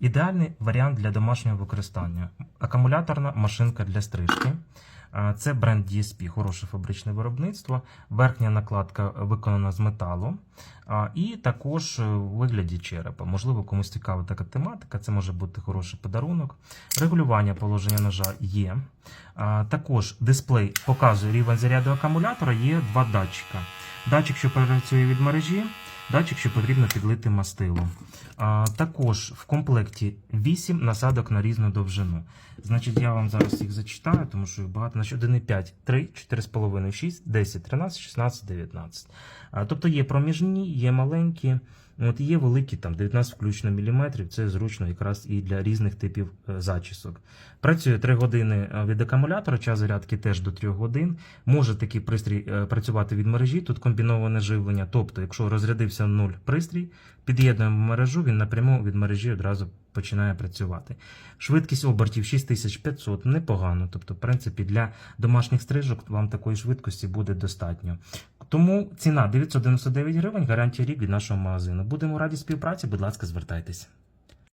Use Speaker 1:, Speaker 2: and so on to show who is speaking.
Speaker 1: Ідеальний варіант для домашнього використання. Акумуляторна машинка для стрижки. Це бренд DSP, хороше фабричне виробництво. Верхня накладка виконана з металу. І також е, у вигляді черепа. Можливо, комусь цікава така тематика. Це може бути хороший подарунок. Регулювання положення ножа є. Також дисплей показує рівень заряду акумулятора. Є два датчика. Датчик, що працює від мережі, датчик, що потрібно підлити мастило. А, також в комплекті 8 насадок на різну довжину. Значить, я вам зараз їх зачитаю, тому що їх багато. Значить, 1,5, 3, 4,5, 6, 10, 13, 16, 19. А, тобто є проміжні, є маленькі. От є великі, там 19 включно міліметрів. Це зручно якраз і для різних типів е, зачісок. Працює 3 години е, від акумулятора, час зарядки теж до 3 годин. Може такий пристрій е, працювати від мережі. Тут комбіноване живлення. Тобто, якщо розрядився нуль пристрій, під'єднуємо мережу, він напряму від мережі одразу починає працювати. Швидкість обертів 6500, непогано. Тобто, в принципі, для домашніх стрижок вам такої швидкості буде достатньо. Тому ціна 999 гривень, гарантія рік від нашого магазину. Будемо раді співпраці, будь ласка, звертайтеся.